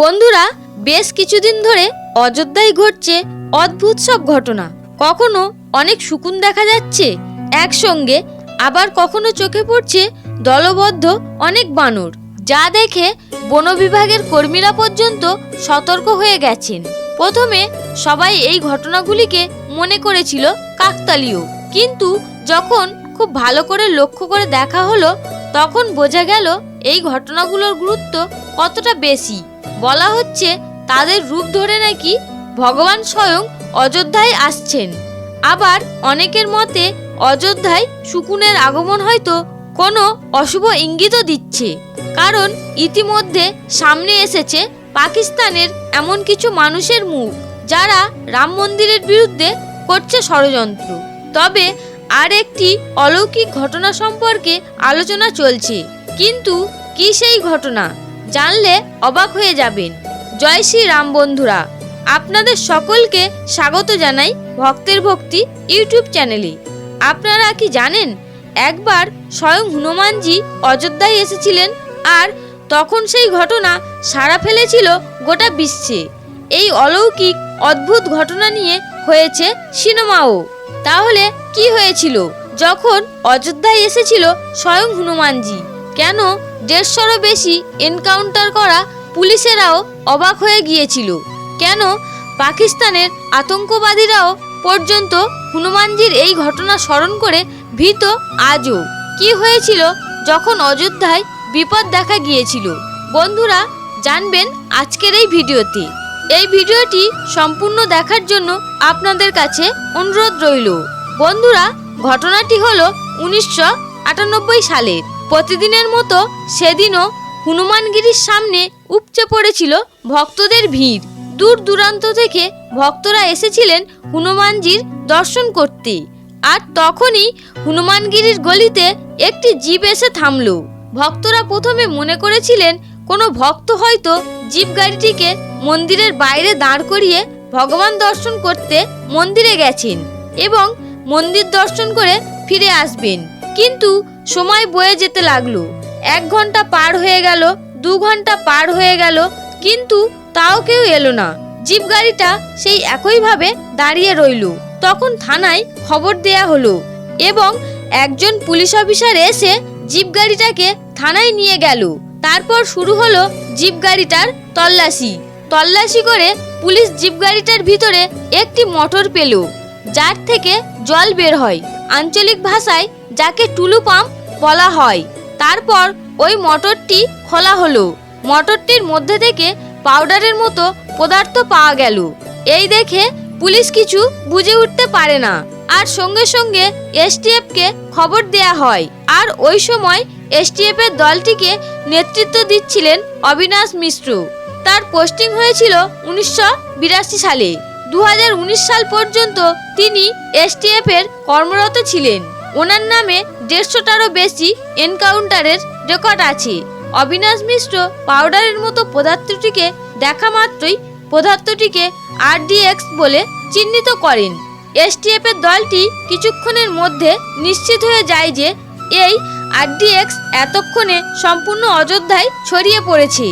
বন্ধুরা, বেশ কিছুদিন ধরে অযোধ্যায় ঘটছে অদ্ভুত সব ঘটনা। কখনো অনেক শকুন দেখা যাচ্ছে, একসঙ্গে আবার কখনো চোখে পড়ছে দলবদ্ধ অনেক বানর, যা দেখে বন বিভাগের কর্মীরা পর্যন্ত সতর্ক হয়ে গেছেন। প্রথমে সবাই এই ঘটনাগুলিকে মনে করেছিল কাকতালীয়, কিন্তু যখন খুব ভালো করে লক্ষ্য করে দেখা হলো, তখন বোঝা গেল এই ঘটনাগুলোর গুরুত্ব কতটা বেশি। বলা হচ্ছে তাদের রূপ ধরে নাকি ভগবান স্বয়ং অযোধ্যায় আসছেন। আবার অনেকের মতে অযোধ্যায় শকুনের আগমন হয়তো কোনো অশুভ ইঙ্গিতও দিচ্ছে। কারণ ইতিমধ্যে সামনে এসেছে পাকিস্তানের এমন কিছু মানুষের মুখ যারা রাম মন্দিরের বিরুদ্ধে করছে ষড়যন্ত্র। তবে আর একটি অলৌকিক ঘটনা সম্পর্কে আলোচনা চলছে। কিন্তু কি সেই ঘটনা? জানলে অবাক হয়ে যাবেন। জয় শ্রী রাম বন্ধুরা। আপনাদের সকলকে স্বাগত জানাই ভক্তের ভক্তি ইউটিউব চ্যানেলে। আপনারা কি জানেন, একবার স্বয়ং হনুমানজি অযোধ্যায় এসেছিলেন আর তখন সেই ঘটনা সারা ফেলেছিল গোটা বিশ্বে। এই অলৌকিক, অদ্ভুত ঘটনা নিয়ে হয়েছে সিনেমাও। তাহলে কি হয়েছিল? যখন অযোধ্যায় এসেছিল স্বয়ং হনুমানজি। কেন দেড়শোরও বেশি এনকাউন্টার করা পুলিশেরাও অবাক হয়ে গিয়েছিল। কেন পাকিস্তানের আতঙ্কবাদীরাও পর্যন্ত হনুমানজির এই ঘটনা স্মরণ করে ভীত আজও? কি হয়েছিল যখন অযোধ্যায় বিপদ দেখা গিয়েছিল? বন্ধুরা, জানবেন আজকের এই ভিডিওতে এই ভিডিওটি সম্পূর্ণ দেখার জন্য আপনাদের কাছে অনুরোধ রইল। বন্ধুরা, ঘটনাটি হলো উনিশশো সালের প্রতিদিনের মতো সেদিনও হনুমানগিরির সামনে উপচে পড়েছিল ভক্তদের ভিড়। দূর দূরান্ত থেকে ভক্তরা এসেছিলেন হনুমানজির দর্শন করতে। আর তখনই হনুমানগিরির গলিতে একটি জিপ এসে থামল। ভক্তরা প্রথমে মনে করেছিলেন, কোনো ভক্ত হয়তো জিপ গাড়িটিকে মন্দিরের বাইরে দাঁড় করিয়ে ভগবান দর্শন করতে মন্দিরে গেছেন এবং মন্দির দর্শন করে ফিরে আসবেন। কিন্তু সময় বয়ে যেতে লাগল। এক ঘণ্টা পার হয়ে গেল, দু ঘণ্টা পার হয়ে গেল, কিন্তু তাও কেউ এলো না। জিপ গাড়িটা সেই একইভাবে দাঁড়িয়ে রইল। তখন থানায় খবর দেয়া হলো এবং একজন পুলিশ অফিসার এসে জিপ গাড়িটাকে থানায় নিয়ে গেল। তারপর শুরু হলো জিপ গাড়িটার তল্লাশি। তল্লাশি করে পুলিশ জিপ গাড়িটার ভিতরে একটি মোটর পেল, যার থেকে জল বের হয়। আঞ্চলিক ভাষায় যাকে টুলু পাম্প বলা হয়। তারপর ওই মোটরটি খোলা হলো। মোটরটির মধ্যে থেকে পাউডারের মতো পদার্থ পাওয়া গেল। এই দেখে পুলিশ কিছু বুঝে উঠতে পারে না। আর সঙ্গে সঙ্গে এসটিএফকে খবর দেয়া হয়। আর ওই সময় এসটিএফ এর দলটিকে নেতৃত্ব দিচ্ছিলেন অবিনাশ মিশ্র। তার পোস্টিং হয়েছিল উনিশশো বিরাশি সালে। দু হাজার উনিশ সাল পর্যন্ত তিনি এসটিএফ এর কর্মরত ছিলেন। ওনার নামে দেড়শোটারও বেশি এনকাউন্টারের রেকর্ড আছে। অবিনাশ মিশ্র পাউডারের মতো পদার্থটিকে দেখা মাত্রই পদার্থটিকে আরডিএক্স বলে চিহ্নিত করেন। এসটিএফ এর দলটি কিছুক্ষণের মধ্যে নিশ্চিত হয়ে যায় যে এই আরডিএক্স এতক্ষণে সম্পূর্ণ অযোধ্যায় ছড়িয়ে পড়েছে।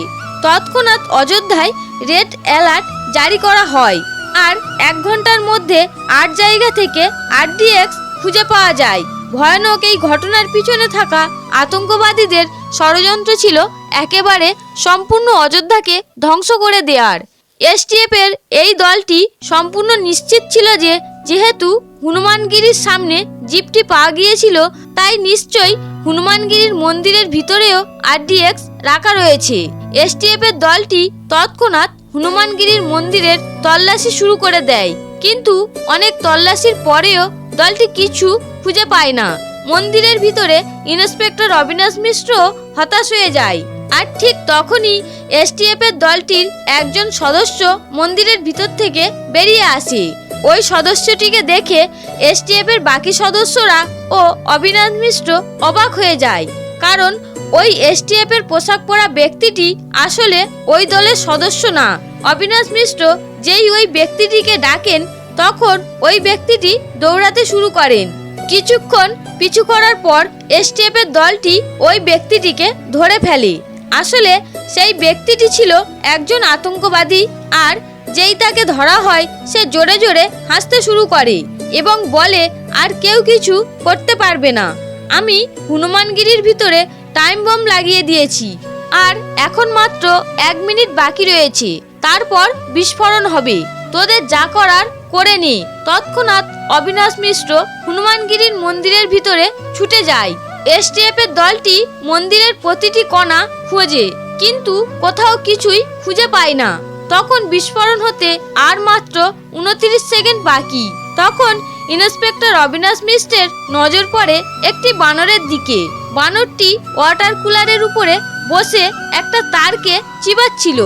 তৎক্ষণাৎ অযোধ্যায় রেড অ্যালার্ট জারি করা হয়। আর এক ঘণ্টার মধ্যে আট জায়গা থেকে আরডিএক্স খুঁজে পাওয়া যায়। ভয়ানক এই ঘটনার পিছনে থাকা আতঙ্কবাদীদের ষড়যন্ত্র ছিল একেবারে সম্পূর্ণ অযোধ্যাকে ধ্বংস করে দেওয়ার এসটিএফ এর এই দলটি সম্পূর্ণ নিশ্চিত ছিল যে, যেহেতু হনুমানগিরির সামনে জিপটি পাওয়া গিয়েছিল, তাই নিশ্চয়ই হনুমানগিরির মন্দিরের ভিতরেও আরডিএক্স রাখা রয়েছে। এসটিএফ এর দলটি তৎক্ষণাৎ হনুমানগিরির মন্দিরের তল্লাশি শুরু করে দেয়। কিন্তু অনেক তল্লাশির পরেও দলটি কিছু খুঁজে পায় না। মন্দিরের ভিতরে ইন্সপেক্টর অবিনাশ মিশ্র হতাশ হয়ে যায়। আর ঠিক তখনই এসটিএফ এর দলটির একজন সদস্য মন্দিরের ভিতর থেকে বেরিয়ে আসে। ওই সদস্যটিকে দেখে এসটিএফ এর বাকি সদস্যরা ও অবিনাশ মিশ্র অবাক হয়ে যায়। কারণ ওই এসটিএফ এর পোশাক পরা ব্যক্তিটি আসলে ওই দলের সদস্য না। অবিনাশ মিশ্র যেই ওই ব্যক্তিটিকে ডাকেন, তখন ওই ব্যক্তিটি দৌড়াতে শুরু করেন। কিছুক্ষণ পিছু করার পর এসটিএফ এর দলটি ওই ব্যক্তিটিকে ধরে ফেলে। আসলে সেই ব্যক্তিটি ছিল একজন আতঙ্কবাদী আর যেই তাকে ধরা হয়, সে জোরে জোরে হাসতে শুরু করে এবং বলে, আর কেউ কিছু করতে পারবে না। আমি হনুমানগিরির ভিতরে টাইম বম লাগিয়ে দিয়েছি। আর এখন মাত্র এক মিনিট বাকি রয়েছে। তারপর বিস্ফোরণ হবে। তোদের যা করার, করে নে। তৎক্ষণাৎ অবিনাশ মিশ্র হনুমানগিরির মন্দিরের ভিতরে ছুটে যায়। এসটিএফ এর দলটি মন্দিরের প্রতিটি কণা খোঁজে, কিন্তু কোথাও কিছুই খুঁজে পায় না। তখন বিস্ফোরণ হতে আর মাত্র উনত্রিশ সেকেন্ড বাকি। তখন ইন্সপেক্টর অবিনাশ মিশ্রের নজর পড়ে একটি বানরের দিকে। বানরটি ওয়াটার কুলারের উপরে বসে একটা তারকে চিবাচ্ছিল।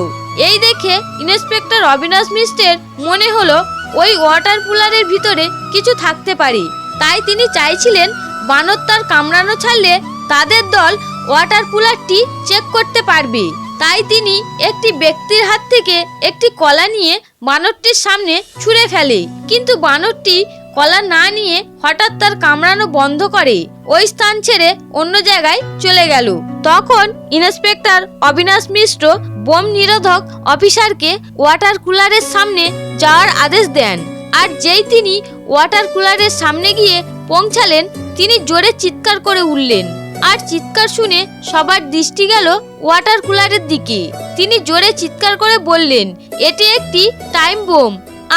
এই দেখে ইন্সপেক্টর অবিনাশ মিস্টের মনে হলো, ওই ওয়াটার কুলারের ভিতরে কিছু থাকতে পারে। তাই তিনি চাইছিলেন বানর তার কামড়ানো ছাড়লে তাদের দল ওয়াটার কুলারটি চেক করতে পারবে। তাই তিনি একটি ব্যক্তির হাত থেকে একটি কলা নিয়ে বানরটির সামনে ছুঁড়ে ফেলে। কিন্তু বানরটি কলা না নিয়ে হঠাৎ তার কামড়ানো বন্ধ করে। ওই স্থান ছেড়ে অন্য জায়গায় চলে গেল। তখন ইন্সপেক্টর অবিনাশ মিশ্র বোম নিরোধক অফিসারকে ওয়াটার কুলারের সামনে যাওয়ার আদেশ দেন। আর যেই তিনি ওয়াটার কুলারের সামনে গিয়ে পৌঁছালেন, তিনি জোরে চিৎকার করে উঠলেন। আর চিৎকার শুনে সবার দৃষ্টি গেল ওয়াটার কুলারের দিকে। তিনি জোরে চিৎকার করে বললেন, এটি একটি টাইম বোম।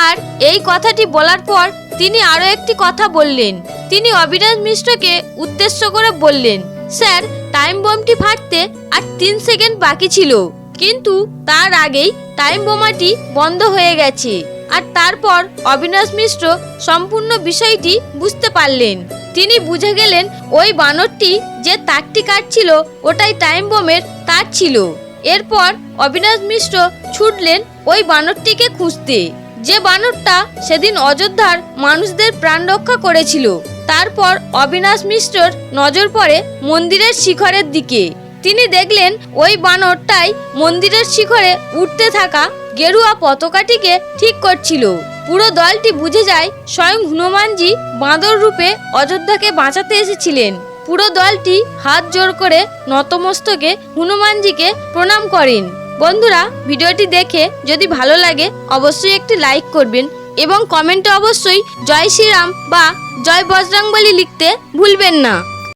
আর এই কথাটি বলার পর তিনি আরও একটি কথা বললেন। তিনি অবিনাশ মিশ্রকে উদ্দেশ্য করে বললেন, স্যার টাইম বোমটি ফাটতে আর তিন সেকেন্ড বাকি ছিল। কিন্তু তার আগেই টাইম বোমাটি বন্ধ হয়ে গেছে। আর তারপর অবিনাশ মিশ্র সম্পূর্ণ বিষয়টি বুঝতে পারলেন। তিনি বুঝে গেলেন ওই বানরটি যে তারটি কাটছিল, ওটাই টাইম বোমের তার ছিল। এরপর অবিনাশ মিশ্র ছুটলেন ওই বানরটিকে খুঁজতে। যে বানরটা সেদিন অযোধ্যার মানুষদের প্রাণ রক্ষা করেছিল। তারপর অবিনাশ মিশ্রর নজর পড়ে মন্দিরের শিখরের দিকে। তিনি দেখলেন ওই বানরটাই মন্দিরের শিখরে উঠতে থাকা গেরুয়া পতাকাটিকে ঠিক করছিল। পুরো দলটি বুঝে যায় স্বয়ং হনুমানজি বাঁদর রূপে অযোধ্যাকে বাঁচাতে এসেছিলেন। পুরো দলটি হাত জোর করে নতমস্তকে হনুমানজিকে প্রণাম করেন। বন্ধুরা, ভিডিওটি দেখে যদি ভালো লাগে, অবশ্যই একটি লাইক করবেন এবং কমেন্টে অবশ্যই জয় শ্রীরাম বা জয় বজরংবলী লিখতে ভুলবেন না।